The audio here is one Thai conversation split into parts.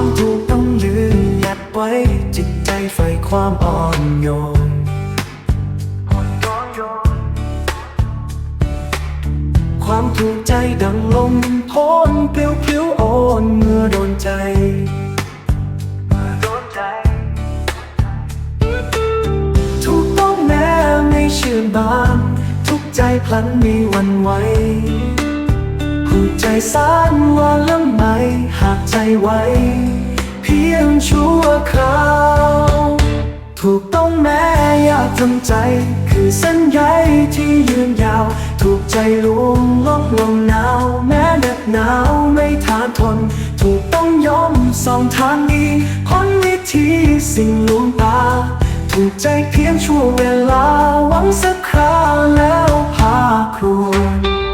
ความถูกต้องลืมหยัดไว้ จิตใจไฟความอ่อนโยนความถูกใจดังลมโพนเปลี่ยวอ่อนเมื่อโดนใจถูกต้องแม้ไม่ชื่อบานทุกใจพลันมีวันไหวผูกใจสานว่าลื่มไหมหากใจไว เพียงชั่วคราว ถูกต้องแม้อยากทำใจ คือเส้นใยที่ยืนยาว ถูกใจลวงลบลมหนาว แม้เหน็บหนาวไม่ทานทน ถูกต้องยอมสองทางนี้พ้นวิธีสิ่งลวงตา ถูกใจเพียงชั่วเวลาหวังสักคราแล้วพาครวญ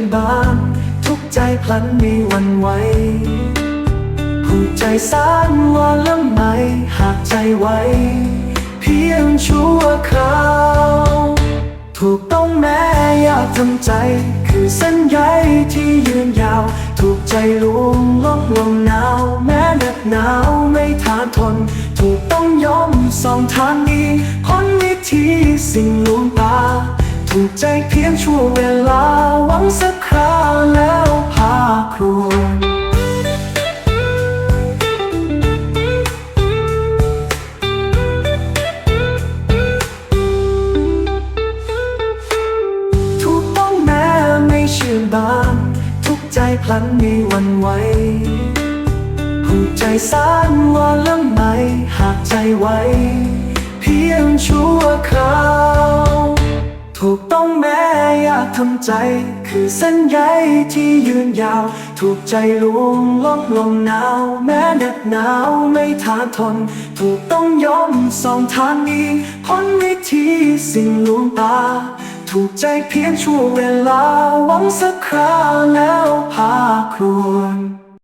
นบาน ทุกใจพลันมีวันไหวผู้ใจสานว่าเรื่องไหมหากใจไว้ เพียงชั่วคราว ถูกต้องแม้ยากทำใจ คือเส้นใยที่ยืนยาว ถูกใจลวงลบลมหนาว แม้เหน็บหนาวไม่ทานทน ถูกต้องยอมสองทางนี้พ้นวิธีสิ่งลวงตา ถูกใจเพียงชั่วเวลา บานทุกใจพลันมีวันไหวผู้ใจสานว่าเรื่องไหมหากใจไว้ เพียงชั่วคราว ถูกต้องแม้อยากทำใจ คือเส้นใยที่ยืนยาว ถูกใจลวงลบลมหนาว แม้เหน็บหนาวไม่ท้าทน ถูกต้องยอมสองทางนี้พ้นวิธีสิ่งลวงตา ถูกใจเพียงชั่วเวลาหวังสักคราแล้วพาครวญ